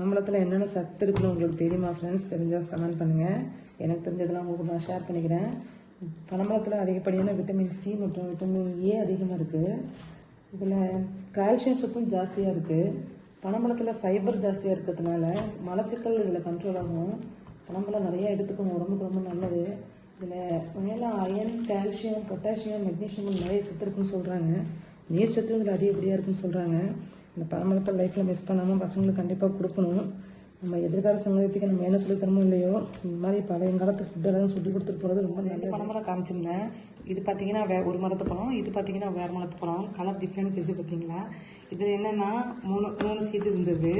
மாம்பழத்தில் என்னென்ன சத்து இருக்குன்னு உங்களுக்கு தெரியுமா ஃப்ரெண்ட்ஸ் தெரிஞ்சால் கமெண்ட் பண்ணுங்கள் எனக்கு தெரிஞ்சதெல்லாம் உங்களுக்கு நான் ஷேர் பண்ணிக்கிறேன். பனம்பழத்தில் அதிகப்படியான விட்டமின் சி மற்றும் விட்டமின் ஏ அதிகமாக இருக்குது இதில் கால்சியம் சத்தும் ஜாஸ்தியாக இருக்குது பனம்பழத்தில் ஃபைபர் ஜாஸ்தியாக இருக்கிறதுனால மலச்சிக்கல் இதில் கண்ட்ரோல் ஆகும். பனம்பழம் நிறையா எடுத்துக்கணும் உடம்புக்கு ரொம்ப நல்லது. இதில் மேலே அயன் கால்சியம் பொட்டாசியம் மெக்னீஷியம் நிறைய சத்து இருக்குன்னு சொல்கிறாங்க நீர் சத்தும் இதில் அதிகப்படியாக இருக்குன்னு சொல்கிறாங்க இந்த பரமளத்தை லைஃப்பில் மிஸ் பண்ணாமல் பசங்களுக்கு கண்டிப்பாக கொடுக்கணும். நம்ம எதிர்கால சங்கத்துக்கு நம்ம என்ன சொல்லி தரமோ இல்லையோ இந்த மாதிரி பழைய காலத்து ஃபுட்டெல்லாம் சொல்லி கொடுத்துட்டு போகிறது ரொம்ப நல்ல பழமரம் காமிச்சிருந்தேன். இது பார்த்தீங்கன்னா வே ஒரு மரத்து பழம் இது பார்த்தீங்கன்னா வேறு மரத்து பழம் கலர் டிஃப்ரெண்ட் இது பார்த்தீங்களா இது என்னென்னா மூணு மூணு சீடு இருந்தது.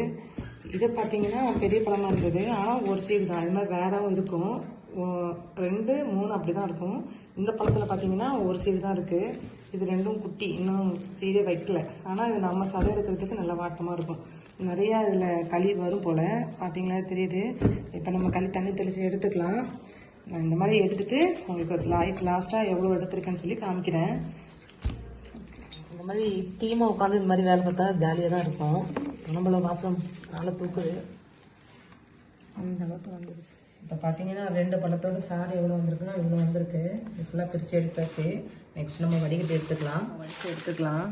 இது பார்த்தீங்கன்னா பெரிய பழமாக இருந்தது. ஆனால் ஒரு சீடு தான். இது மாதிரி வேறாவும் இருக்கும். ஓ- ரெண்டு மூணு அப்படி தான் இருக்கும். இந்த பழத்தில் பார்த்தீங்கன்னா ஒரு சீடு தான் இருக்குது இது ரெண்டும் குட்டி. இன்னும் சீடே வைக்கல. ஆனால் இது நம்ம சதை எடுக்கிறதுக்கு நல்ல வாட்டமாக இருக்கும். நிறையா இதில் களி வரும் போல். பார்த்தீங்களா தெரியுது. இப்போ நம்ம களி தண்ணி தெளித்து எடுத்துக்கலாம். நான் இந்த மாதிரி எடுத்துகிட்டு உங்களுக்கு லாஸ்ட் லாஸ்ட்டாக எவ்வளோ எடுத்திருக்கேன்னு சொல்லி காமிக்கிறேன். இந்த மாதிரி டீமாக உட்காந்து இந்த மாதிரி வேலை பார்த்தா ஜாலியாக தான் இருக்கும். நம்மள வாசம் நல்லா தூக்குது. அந்த அளவுக்கு வந்துருச்சு. இப்போ பார்த்தீங்கன்னா ரெண்டு பழத்தோட சாறு எவ்வளோ வந்திருக்குன்னா இவ்வளோ வந்திருக்கு. இது ஃபுல்லாக பிரித்து எடுத்தாச்சு. நெக்ஸ்ட் நம்ம வடிகட்டி எடுத்துக்கலாம். வடித்து எடுத்துக்கலாம்.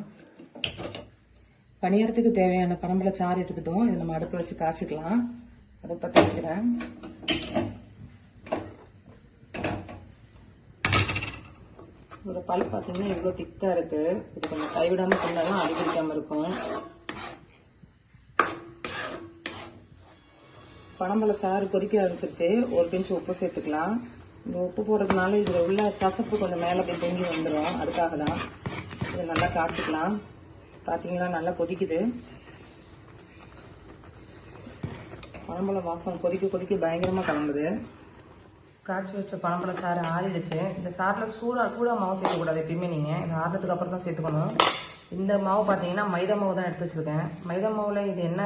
பணியாரத்துக்கு தேவையான பனம்பழ சாறு எடுத்துட்டோம். இதை நம்ம அடுப்பில் வச்சு காய்ச்சிக்கலாம். அதை பற்றி இதோட பல் பார்த்தீங்கன்னா இவ்வளோ திக்காக இருக்குது இது கொஞ்சம் கைவிடாமல் பண்ணாதான் அடி பிடிக்காமல் இருக்கும். பனம்பழ சாறு கொதிக்க ஆரம்பிச்சிருச்சு. ஒரு பிஞ்சு உப்பு சேர்த்துக்கலாம். இந்த உப்பு போடுறதுனால இதில் உள்ள கசப்பு கொஞ்சம் மேலே போய் பொங்கி வந்துடும் அதுக்காக தான் இதை நல்லா காய்ச்சிக்கலாம். பார்த்தீங்களா நல்லா கொதிக்குது. பனம்பழ வாசம் கொதிக்க கொதிக்க பயங்கரமாக கிளம்புது. காய்ச்சி வச்ச பழம்பழ சாறு ஆறிடுச்சு. இந்த சாறில் சூடாக சூடாக மாவு சேர்க்கக்கூடாது எப்பயுமே நீங்கள் இது ஆறுனதுக்கு அப்புறம் தான் சேர்த்துக்கணும். இந்த மாவு பார்த்தீங்கன்னா மைதா மாவு தான் எடுத்து வச்சுருக்கேன். மைதா மாவில் இது என்ன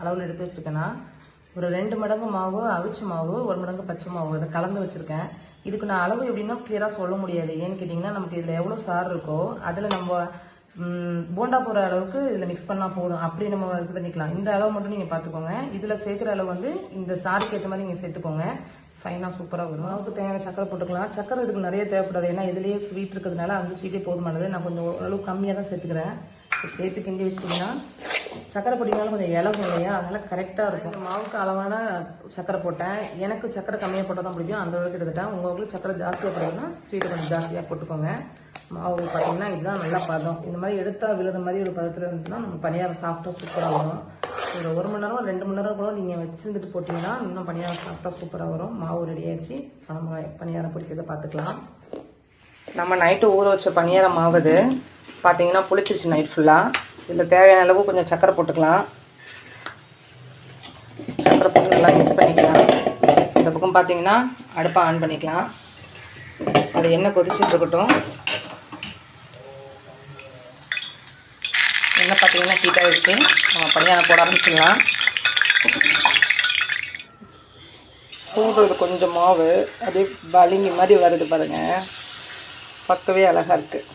அளவில் எடுத்து வச்சுருக்கேன்னா ஒரு ரெண்டு மடங்கு மாவு அவிச்ச மாவு ஒரு மடங்கு பச்சை மாவு இதை கலந்து வச்சுருக்கேன். இதுக்கு நான் அளவு எப்படின்னா கிளியராக சொல்ல முடியாது. ஏன்னு கேட்டிங்கன்னா நமக்கு இதில் எவ்வளோ சாறு இருக்கோ அதில் நம்ம போண்டா போகிற அளவுக்கு இதில் மிக்ஸ் பண்ணால் போதும். அப்படி நம்ம இது பண்ணிக்கலாம். இந்த அளவு மட்டும் நீங்கள் பார்த்துக்கோங்க இதில் சேர்க்குற அளவு வந்து இந்த சாருக்கு ஏற்ற மாதிரி நீங்கள் சேர்த்துக்கோங்க. ஃபைனாக சூப்பராக வரும். மாவுக்கு தேவையான சக்கரை போட்டுக்கலாம். சக்கரை இதுக்கு நிறைய தேவைப்படாது. ஏன்னா இதுலேயே ஸ்வீட் இருக்கிறதுனால அஞ்சு ஸ்வீட்டே போதுமானது. நான் கொஞ்சம் ஓரளவு கம்மியாக தான் சேர்த்துக்கிறேன். சேர்த்து கிண்டி வச்சிட்டிங்கன்னா சக்கரை போட்டிங்கனாலும் கொஞ்சம் இலகும் இல்லையா? அதனால் கரெக்டாக இருக்கும். மாவுக்கு அளவான சக்கரை போட்டேன். எனக்கு சக்கரை கம்மியாக போட்டால் தான் பிடிக்கும். அந்த அளவுக்கு எடுத்துட்டேன். உங்களுக்கு சக்கரை ஜாஸ்தியாக போடுறதுன்னா ஸ்வீட்டை கொஞ்சம் ஜாஸ்தியாக போட்டுக்கோங்க. மாவு பார்த்தீங்கன்னா இதுதான் நல்லா பதம். இந்த மாதிரி எடுத்தால் விழுற மாதிரி ஒரு பதத்தில் இருந்துச்சுன்னா நம்ம பணியாரம் சாஃப்டாக சூப்பராக வரும். ஒரு ஒரு மணி நேரம் ரெண்டு மணி நேரம் கூட நீங்கள் வச்சுருந்துட்டு போட்டிங்கன்னா இன்னும் பணியாரம் சாஃப்டாக சூப்பராக வரும். மாவு ரெடி ஆயிடுச்சு. நம்ம பணியாரம் பிடிக்கிறத பார்த்துக்கலாம் நம்ம நைட்டு ஊற வச்ச பணியாரம் மாவுது. பார்த்தீங்கன்னா புளிச்சிச்சு நைட் ஃபுல்லாக இதில் தேவையான அளவு கொஞ்சம் சக்கரை போட்டுக்கலாம். சக்கரை போட்டு நல்லா மிக்ஸ் பண்ணிக்கலாம். இந்த பக்கம் பார்த்தீங்கன்னா அடுப்பை ஆன் பண்ணிக்கலாம். அது எண்ணெய் கொதிச்சுட்டு இருக்கட்டும். எண்ணெய் பார்த்தீங்கன்னா ஹீட் ஆகிடுச்சு நம்ம பணியாரம் போட ஆரம்பிச்சிடலாம். கூடுறது கொஞ்சம் மாவு அப்படியே வலிங்கி மாதிரி வருது பாருங்கள் பார்க்கவே அழகாக இருக்குது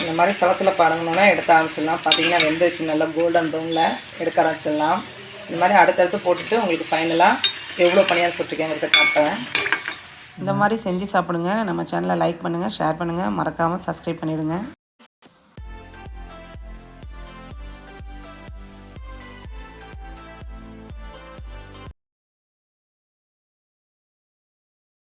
இந்த மாதிரி சலசலப்பு அடங்கணும்னா எடுக்க ஆரம்பிச்சிடலாம். பார்த்தீங்கன்னா வெந்துருச்சு நல்லா கோல்டன் ப்ரௌனில் எடுக்க ஆரம்பிச்சிடலாம். இந்த மாதிரி அடுத்தடுத்து போட்டுட்டு உங்களுக்கு ஃபைனலாக எவ்வளோ பணியாரம் சுட்டிருக்கேங்கிறத காட்டுறேன். இந்த மாதிரி செஞ்சு சாப்பிடுங்க. நம்ம சேனலை லைக் பண்ணுங்கள் ஷேர் பண்ணுங்கள் மறக்காமல் சப்ஸ்கிரைப் பண்ணிவிடுங்க